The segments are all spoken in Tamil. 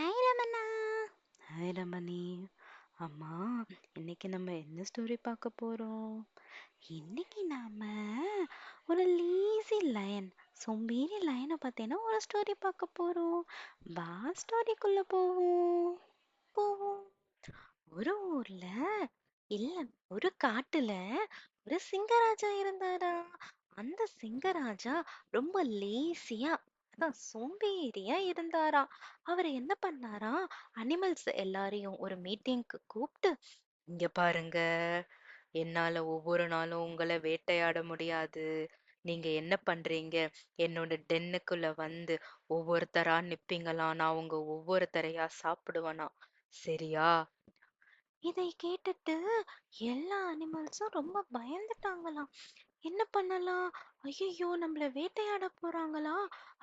ஹாய் ரமணா ஹாய் ரமணி அம்மா இன்னைக்கு நம்ம என்ன ஸ்டோரி பார்க்க போறோம்? இன்னைக்கு நாம ஒரு லீசி லயன் சொம்பேறி லயனை பார்த்தீங்கன்னா ஒரு ஸ்டோரி பார்க்க போறோம்? வா ஸ்டோரிக்குள்ள போவோம். போவோம். ஒரு ஊர்ல இல்ல ஒரு காட்டுல ஒரு சிங்கராஜா இருந்தாரா? அந்த சிங்கராஜா ரொம்ப லேசியா தான் சோம்பேறியா இருந்தாரா? அவர் என்ன பண்ணாரா? அனிமல்ஸ் எல்லாரையும் ஒரு மீட்டிங்க்கு கூப்பிட்டு இங்க பாருங்க என்னால ஒவ்வொரு நாளும் உங்களை வேட்டையாட முடியாது. நீங்க என்ன பண்றீங்க? என்னோட டென்னுக்குள்ள வந்து ஒவ்வொருத்தரா நிப்பீங்களா? நான் உங்க ஒவ்வொருத்தரையா சாப்பிடுவேனா? சரியா? இதை கேட்டுட்டு எல்லா அனிமல்ஸும் ரொம்ப பயந்துட்டாங்களாம். என்ன பண்ணலாம்? ஐயோ நம்மள வேட்டையாட போறாங்களா?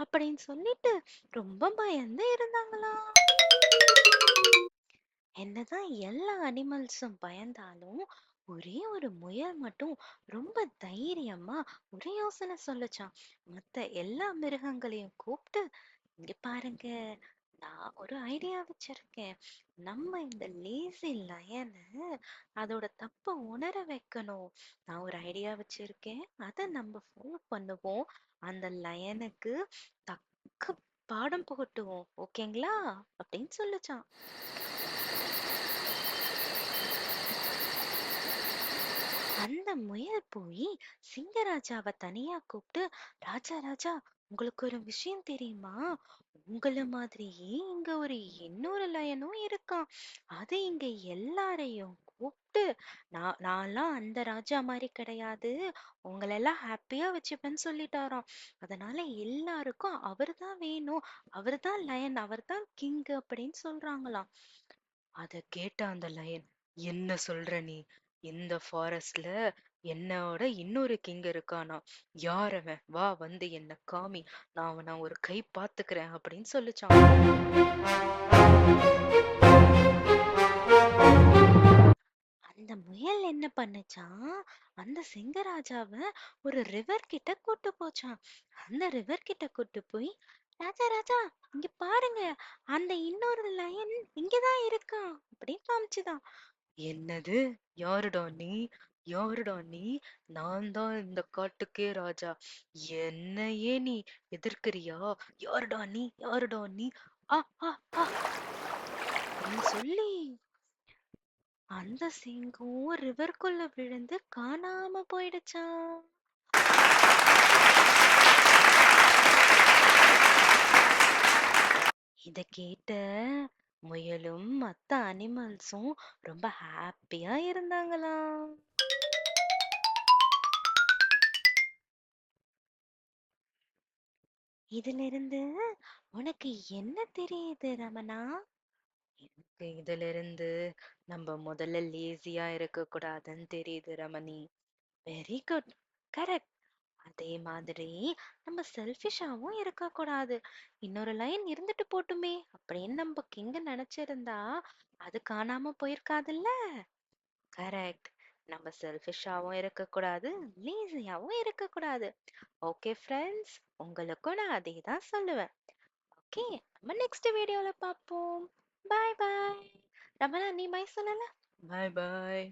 அப்படின்னு சொல்லிட்டு ரொம்ப பயந்து இருந்தாங்களா என்னதான் எல்லா அனிமல்ஸும் பயந்தாலும் ஒரே ஒரு முயல் மட்டும் ரொம்ப தைரியமா ஒரு யோசனை சொல்லுச்சான் மத்த எல்லா மிருகங்களையும் கூப்பிட்டு இங்க பாருங்க நான் ஒரு ஐடியா வச்சிருக்கேன். நம்ம இந்த லேசி லயனை அதோட தப்ப உணர வைக்கணும். நான் ஒரு ஐடியா வச்சிருக்கேன். அதை நம்ம ஃபாலோ பண்ணுவோம். அந்த லயனுக்கு தக்க பாடம் புகட்டுவோம். ஓகேங்களா? அப்படின்னு சொல்லுச்சான் அந்த முயல் போய் சிங்கராஜாவை தனியா கூப்பிட்டு ராஜா ராஜா உங்களுக்கு ஒரு விஷயம் தெரியுமா? உங்கள மாதிரியே இங்க ஒரு இன்னொரு லயனும் இருக்கான். அது இங்க எல்லாரையும் கூப்பிட்டு நான் நான்லாம் அந்த ராஜா மாதிரி கிடையாது. உங்களெல்லாம் ஹாப்பியா வச்சுப்பேன்னு சொல்லிட்டாராம். அதனால எல்லாருக்கும் அவர்தான் வேணும். அவர்தான் லயன் அவர்தான் கிங் அப்படின்னு சொல்றாங்களாம். அத கேட்ட அந்த லயன் என்ன சொல்ற நீ? இந்த ஃபாரஸ்ட்ல என்னோட இன்னொரு கிங் இருக்கானா? யார் அவன்? வா வந்து என்ன காமி. நான் அவனை ஒரு கை பாத்துக்கிறேன் அப்படின்னு சொல்லிச்சான் அந்த முயல் என்ன பண்ணுச்சான் அந்த சிங்கராஜாவை ஒரு ரிவர் கிட்ட கூட்டு போச்சான் அந்த ரிவர் கிட்ட கூட்டு போய் ராஜா ராஜா இங்க பாருங்க. அந்த இன்னொரு லயன் இங்கதான் இருக்கான் அப்படின்னு காமிச்சுதான். என்னது? யாருடா நீ? யாருடா நீ? நான் தான் இந்த காட்டுக்கே ராஜா. என்னையே நீ எதிர்க்கிறியா? யாருடா நீ? யாருடா நீ? ஆ ஆ ஆ. சொல்லி அந்த சிங்கம் ரிவர்க்குள்ள விழுந்து காணாம போயிடுச்சான் இத கேட்ட முயலும் மத்த அனிமல்ஸும் ரொம்ப ஹாப்பியா இருந்தாங்களாம். இதுல இருந்து உனக்கு என்ன தெரியுது ரமணா? எனக்கு இதுல இருந்து நம்ம முதல்ல லேசியா இருக்க கூடாதுன்னு தெரியுது ரமணி. வெரி குட் கரெக்ட் அதே மாதிரி நம்ம செல்ஃபிஷாவும் இருக்கக்கூடாது. இன்னொரு லைன் இருந்துட்டு போட்டுமே அப்படின்னு நம்ம கிங்க நினைச்சிருந்தா அது காணாம போயிருக்காதுல்ல? கரெக்ட் நம்ம செல்ஃபிஷாகவும் இருக்கக்கூடாது லேசியாவும் இருக்கக்கூடாது. ஓகே ஃப்ரெண்ட்ஸ் உங்களுக்கும் நான் அதே தான் சொல்லுவேன். ஓகே நம்ம நெக்ஸ்ட் வீடியோல பார்ப்போம். பாய் பாய் ரமணா நீ பாய் சொல்லல? பாய் பாய்